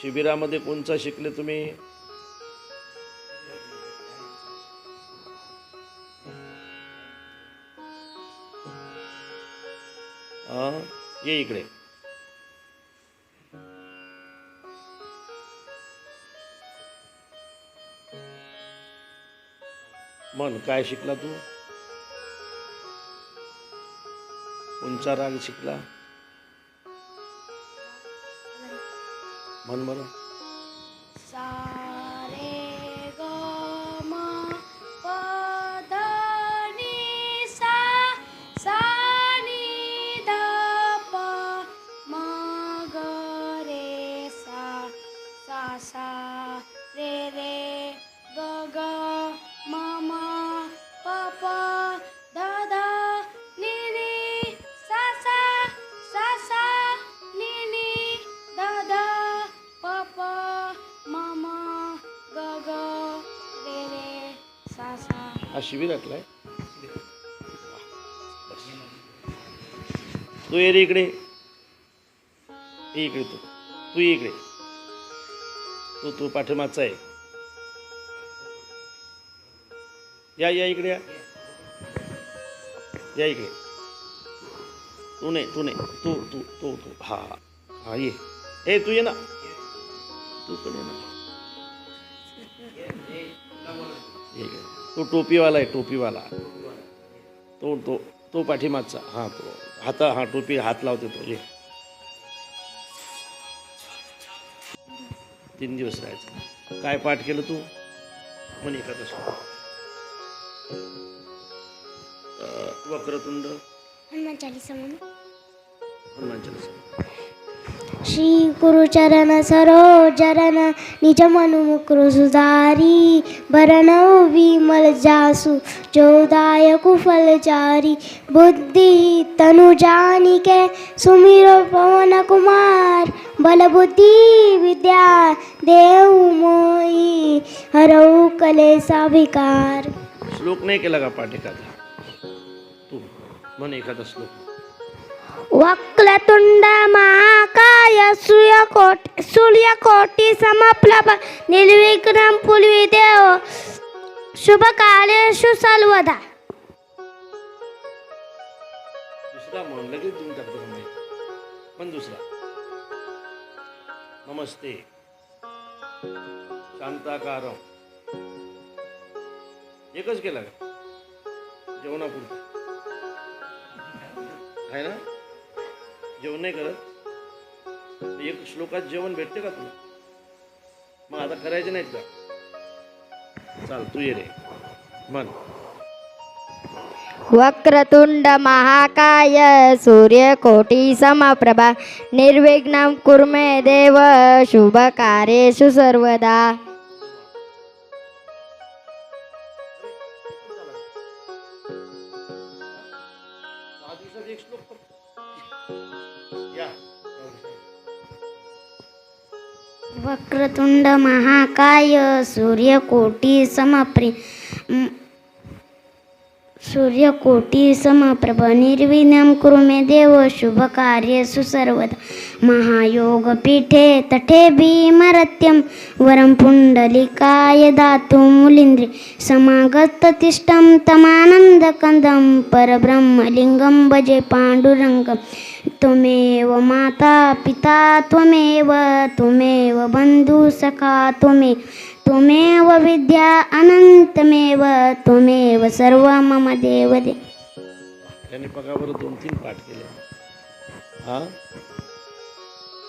शिबिरामध्ये कोणचा शिकले तुम्ही? ये इकडे. मन काय शिकला तू? कोणचा राग शिकला? मन बरं हा शिबिरातला आहे तू ये रे इकडे. इकडे तू. तू इकडे. तू तू पाठीमागचा आहे या या इकडे या. या इकडे. तू नाही तू नाही तू तू तू तू. हा हा. ये. ए तू ये ना. तू पण ये ना. तो टोपीवाला आहे टोपीवाला. तो तो तो पाठीमागचा. हां तो. हाता हा टोपी हात लावते तो. ये. तीन दिवस राहायचं. काय पाठ केलं तू? म्हणे एखादं वक्रतुंड. हनुमान चालीसा हनुमान चालीसा. श्री गुरुचरण सरोजरन निज मनु सुधारी भरण विमल जासु जोदाय कुफल चारी। बुद्धि तनु जानिके सुमिरो पवन कुमार बल बुद्धि विद्या देव मोई हरऊ कलेसा विकार श्लोक नाही केला का पाठ एखादा तू म्हण एखादा श्लोक. वक्रतुंड महाकाय सूर्यकोट सूर्यकोटी समप्लभ निर्विघ्नं पुलवी देव शुभकार्येषु सर्वदा. दुसरा म्हण लगेच देऊन टाकतो तुम्ही पण दुसरा. नमस्ते. शांताकारम. एकच केला का? जेवणापुरतं. आहे ना? जेवण नाही करत? एक श्लोकात जेवण भेटते का तुला? मग आता करायचे नाहीत का? चाल तू ये रे. मन वक्रतुंड महाकाय सूर्यकोटी समप्रभा निर्विघ्नं कुर्मे देव शुभकार्येषु सर्वदा. वक्रतुंड महाकाय सूर्यकोटी समप्रे सूर्यकोटी समप्रभ निर्विघ्नं कुरु मे देव शुभकार्येषु सर्वदा। महायोगपीठे तटे भीमरत्यं वरं पुण्डलिकाय दातुं मुलीन्द्रे समागततिष्ठं तमानन्दकन्दं परब्रह्मलिङ्गं भजे पाण्डुरङ्गं। त्वमेव माता पिता त्वमेव त्वमेव बन्धुसखा त्वमे त्वमेव विद्या अनन्तमेव त्वमेव सर्व मम देवदे। पगावर दोन तीन पाठ केले. हा?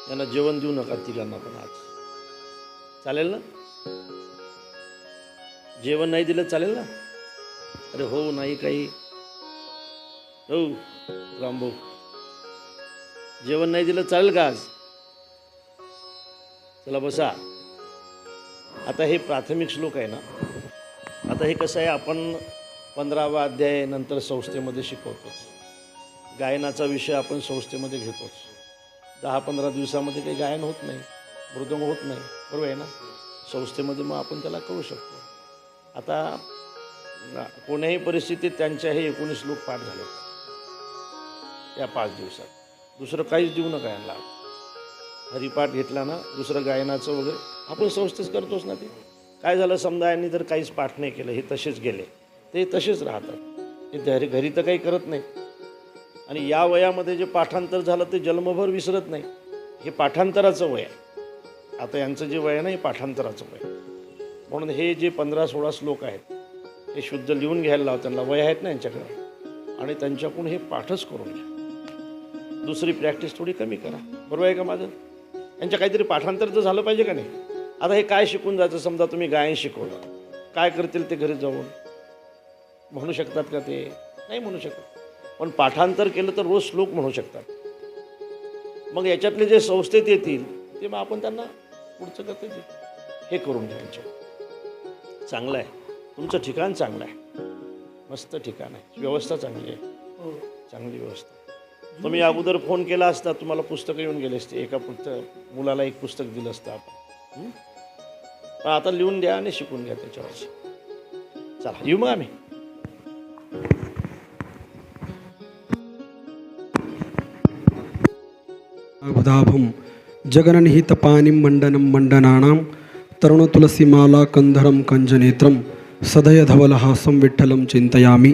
त्यांना जेवण देऊ नका तिघांना पण आज. चालेल ना? जेवण नाही दिलं चालेल ना? अरे हो नाही काही. हो रामभाऊ. जेवण नाही दिलं चालेल का आज? चला बसा. आता हे प्राथमिक श्लोक आहे ना? आता हे कसं आहे आपण पंधरावा अध्याय नंतर संस्थेमध्ये शिकवतोच. गायनाचा विषय आपण संस्थेमध्ये घेतोच. दहा पंधरा दिवसामध्ये काही गायन होत नाही मृदंग होत नाही बरोबर आहे ना? संस्थेमध्ये मग आपण त्याला करू शकतो. आता कोण्याही परिस्थितीत त्यांच्या हे एकोणीस लोक पाठ झाले. या पाच दिवसात. दुसरं काहीच देऊ नका यांना. हरिपाठ घेतला ना दुसरं गायनाचं वगैरे आपण संस्थेच करतोच ना ते. काय झालं समजा यांनी जर काहीच पाठ नाही केलं हे तसेच गेले. ते तसेच राहतात. ते घरी तर काही करत नाही. आणि या वयामध्ये जे पाठांतर झालं ते जन्मभर विसरत नाही. हे पाठांतराचं वय आहे. आता यांचं जे वय आहे ना हे पाठांतराचं वय म्हणून हे जे पंधरा सोळा श्लोक आहेत हे शुद्ध लिहून घ्यायला लाव. त्यांना वय आहेत ना यांच्याकडे. आणि त्यांच्याकडून हे पाठच करून घ्या. दुसरी प्रॅक्टिस थोडी कमी करा. बरोबर आहे का माझं? यांच्या काहीतरी पाठांतर तर झालं पाहिजे का नाही? आता हे काय शिकून जायचं? समजा तुम्ही गायन शिकवलं. काय करतील ते घरी जाऊन? म्हणू शकतात का ते? नाही म्हणू शकत. पण पाठांतर केलं तर रोज श्लोक म्हणू शकतात. मग याच्यातले जे संस्थेत येतील ते मग आपण त्यांना पुढचं करता येईल हे करून घ्या यांच्या चांगलं आहे. तुमचं ठिकाण चांगलं आहे. मस्त ठिकाण आहे. व्यवस्था चांगली आहे. चांगली व्यवस्था तुम्ही अगोदर फोन केला असता तुम्हाला पुस्तकं येऊन गेले असते. एका पुस्तक मुलाला एक पुस्तक दिलं असतं आपण. हं? पण आता लिहून द्या आणि शिकून घ्या त्याच्यावरची. चला येऊ मग आम्ही. अवधाभं जगननिहितपानिं मण्डनं मण्डनानां तरुणतुलसीमाला कन्धरं कञ्जनेत्रं सदयधवलहासं विठ्ठलं चिंतयामी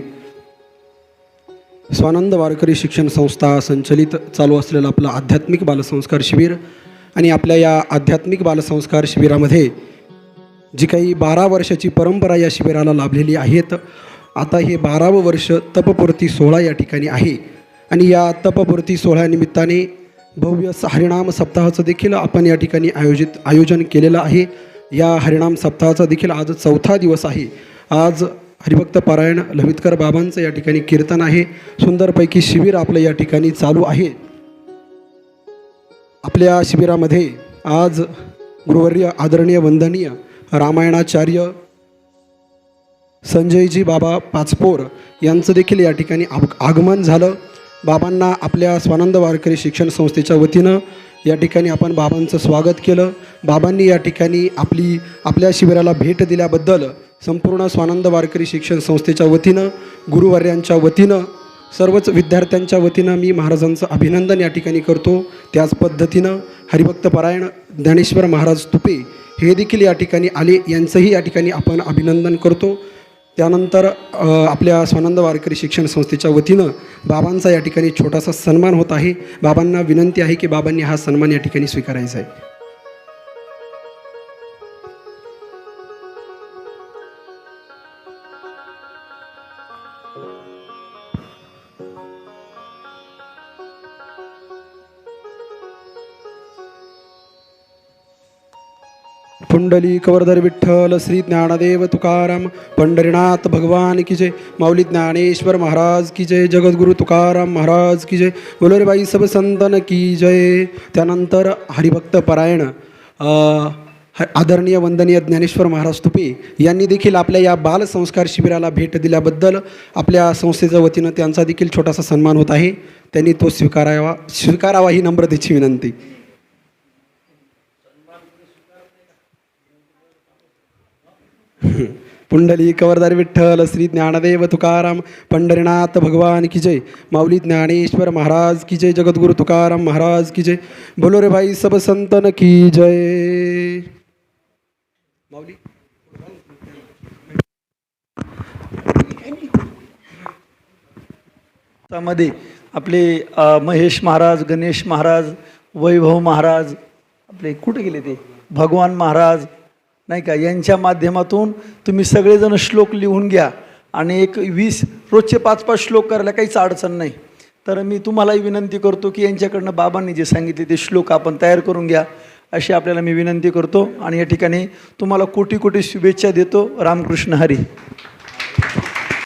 स्वानंद वारकरी शिक्षण संस्था संचलित चालू असलेलं आपलं आध्यात्मिक बालसंस्कार शिबिर आणि आपल्या या आध्यात्मिक बालसंस्कार शिबिरामध्ये जी काही बारा वर्षाची परंपरा या शिबिराला लाभलेली आहेत आता हे बारावं वर्ष तपपूर्ती सोहळा या ठिकाणी आहे. आणि या तपपूर्ती सोहळ्यानिमित्ताने भव्य स- हरिणाम सप्ताहाचं देखील आपण या ठिकाणी आयोजित आयोजन केलेलं आहे. या हरिणाम सप्ताहाचा देखील आज चौथा दिवस आहे. आज हरिभक्त पारायण लवितकर बाबांचं या ठिकाणी कीर्तन आहे. सुंदरपैकी शिबिर आपलं या ठिकाणी चालू आहे. आपल्या शिबिरामध्ये आज गुरुवर्य आदरणीय वंदनीय रामायणाचार्य संजयजी बाबा पाचपोर यांचं देखील या ठिकाणी आग आगमन झालं. बाबांना आपल्या स्वानंद वारकरी शिक्षण संस्थेच्या वतीनं या ठिकाणी आपण बाबांचं स्वागत केलं. बाबांनी या ठिकाणी आपली आपल्या शिबिराला भेट दिल्याबद्दल संपूर्ण स्वानंद वारकरी शिक्षण संस्थेच्या वतीनं गुरुवर्यांच्या वतीनं सर्वच विद्यार्थ्यांच्या वतीनं मी महाराजांचं अभिनंदन या ठिकाणी करतो. त्याच पद्धतीनं हरिभक्तपरायण ज्ञानेश्वर महाराज तुपे हे देखील या ठिकाणी आले. यांचंही या ठिकाणी आपण अभिनंदन करतो. त्यानंतर आपल्या स्वानंद वारकरी शिक्षण संस्थेच्या वतीनं बाबांचा या ठिकाणी छोटासा सन्मान होत आहे. बाबांना विनंती आहे की बाबांनी हा सन्मान या ठिकाणी स्वीकारायचा आहे. पुंडली कवरधर विठ्ठल श्री ज्ञानदेव तुकाराम पंढरीनाथ भगवान की जय माऊली ज्ञानेश्वर महाराज की जय जगद्गुरु तुकाराम महाराज की जय बोलोरेबाई सब संतन की जय. त्यानंतर हरिभक्त परायण ह- आदरणीय वंदनीय ज्ञानेश्वर महाराज तुपे यांनी देखील आपल्या या बालसंस्कार शिबिराला भेट दिल्याबद्दल आपल्या संस्थेच्या वतीनं त्यांचा देखील छोटासा सन्मान होत आहे. त्यांनी तो स्वीकारावा स्वीकारावा ही नम्रतेची विनंती. पुंडली कवरदार विठ्ठल श्री ज्ञानदेव तुकाराम पंढरीनाथ भगवान की जय माऊली ज्ञानेश्वर महाराज की जय जगद्गुरु तुकाराम महाराज की जय बोलो रे भाई सब संतन की जय. माऊली? मध्ये आपले महेश महाराज गणेश महाराज वैभव महाराज आपले कुठे गेले ते? भगवान महाराज नाही का? यांच्या माध्यमातून तुम्ही सगळेजण श्लोक लिहून घ्या. आणि एक वीस रोजचे पाच पाच श्लोक करायला काहीच अडचण नाही. तर मी तुम्हालाही विनंती करतो की यांच्याकडनं बाबांनी जे सांगितले ते श्लोक आपण तयार करून घ्या. अशी आपल्याला मी विनंती करतो. आणि या ठिकाणी तुम्हाला कोटी कोटी शुभेच्छा देतो. रामकृष्ण हरी.